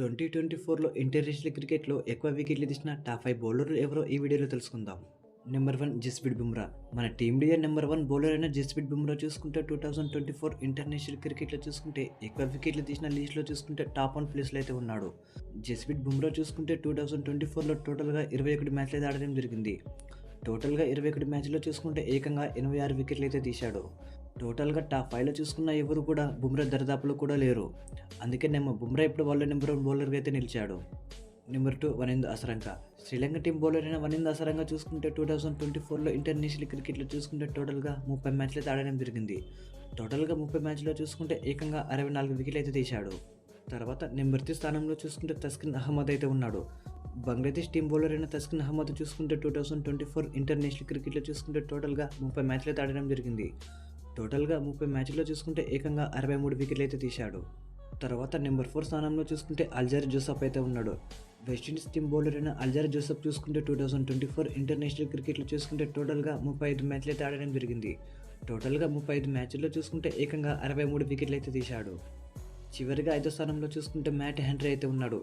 Twenty twenty ఫోర్లో international క్రికెట్లో ఎక్కువ వికెట్లు తీసిన టాప్ ఫైవ్ బౌలర్లు ఎవరో ఈ వీడియోలో తెలుసుకుందాం. Number one Jasprit Bumrah. మన team India number one bowler అయిన జస్ప్రీత్ బుమ్రా చూసుకుంటే two thousand twenty four international క్రికెట్లో చూసుకుంటే ఎక్కువ వికెట్లు తీసిన లీస్ట్లో చూసుకుంటే టాప్ వన్ ప్లేస్లో అయితే ఉన్నాడు. జస్ప్రీత్ బుమ్రా చూసుకుంటే టూ థౌజండ్ ట్వంటీ ఫోర్లో టోటల్గా ఇరవై ఒకటి మ్యాచ్లు అయితే ఆడడం జరిగింది. టోటల్గా ఇరవై ఒకటి మ్యాచ్లో చూసుకుంటే ఏకంగా ఎనభై ఆరు వికెట్లు అయితే తీశాడు. టోటల్గా టాప్ ఫైవ్లో చూసుకున్న ఎవరు కూడా బుమ్రా దరిదాపులు కూడా లేరు. అందుకే నేను బుమ్రా ఇప్పుడు వాళ్ళ నెంబర్ వన్ బౌలర్గా అయితే నిలిచాడు. Number two Wanindu Hasaranga. Sri Lanka team bowler అయిన వనింద్ అసరంగా చూసుకుంటే టూ థౌసండ్ ట్వంటీ ఫోర్లో ఇంటర్నేషనల్ క్రికెట్లో చూసుకుంటే టోటల్గా ముప్పై మ్యాచ్లు అయితే ఆడడం జరిగింది. టోటల్గా ముప్పై మ్యాచ్లో చూసుకుంటే ఏకంగా అరవై నాలుగు వికెట్లు అయితే తీశాడు. తర్వాత నెంబర్ త్రీ స్థానంలో చూసుకుంటే తస్కిన్ అహ్మద్ అయితే ఉన్నాడు. బంగ్లాదేశ్ టీం బౌలర్ అయిన తస్కిన్ అహ్మద్ చూసుకుంటే two thousand twenty four international క్రికెట్లో చూసుకుంటే టోటల్గా ముప్పై మ్యాచ్లు అయితే ఆడడం జరిగింది. టోటల్గా ముప్పై మ్యాచ్లో చూసుకుంటే ఏకంగా అరవై మూడు వికెట్లు అయితే తీశాడు. తర్వాత నెంబర్ ఫోర్ స్థానంలో చూసుకుంటే అల్జర్ జోసఫ్ అయితే ఉన్నాడు. వెస్టిండీస్ టీం బౌలర్ అయిన అల్జార్ జోసఫ్ చూసుకుంటే two thousand twenty four international క్రికెట్లో చూసుకుంటే టోటల్గా ముప్పై ఐదు మ్యాచ్లు అయితే ఆడడం జరిగింది. టోటల్గా ముప్పై ఐదు మ్యాచ్ల్లో చూసుకుంటే ఏకంగా అరవై మూడు వికెట్లు అయితే తీశాడు. చివరిగా ఐదో స్థానంలో చూసుకుంటే మ్యాట్ హెన్రీ అయితే ఉన్నాడు.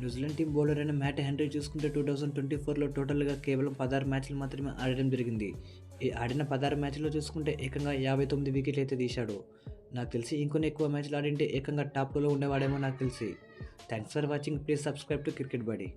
న్యూజిలాండ్ టీం బౌలర్ అయిన మ్యాట్ హెన్రీ చూసుకుంటే టూ థౌజండ్ ట్వంటీ ఫోర్లో టోటల్గా కేవలం పదహారు మ్యాచ్లు మాత్రమే ఆడడం జరిగింది. ఈ ఆడిన పదహారు మ్యాచ్లో చూసుకుంటే ఏకంగా యాభై తొమ్మిది వికెట్లు అయితే తీశాడు. నాకు తెలిసి ఇంకొన్ని ఎక్కువ మ్యాచ్లు ఆడింటే ఏకంగా టాప్లో ఉండేవాడేమో నాకు తెలిసి. Thanks for watching. Please subscribe to cricket buddy.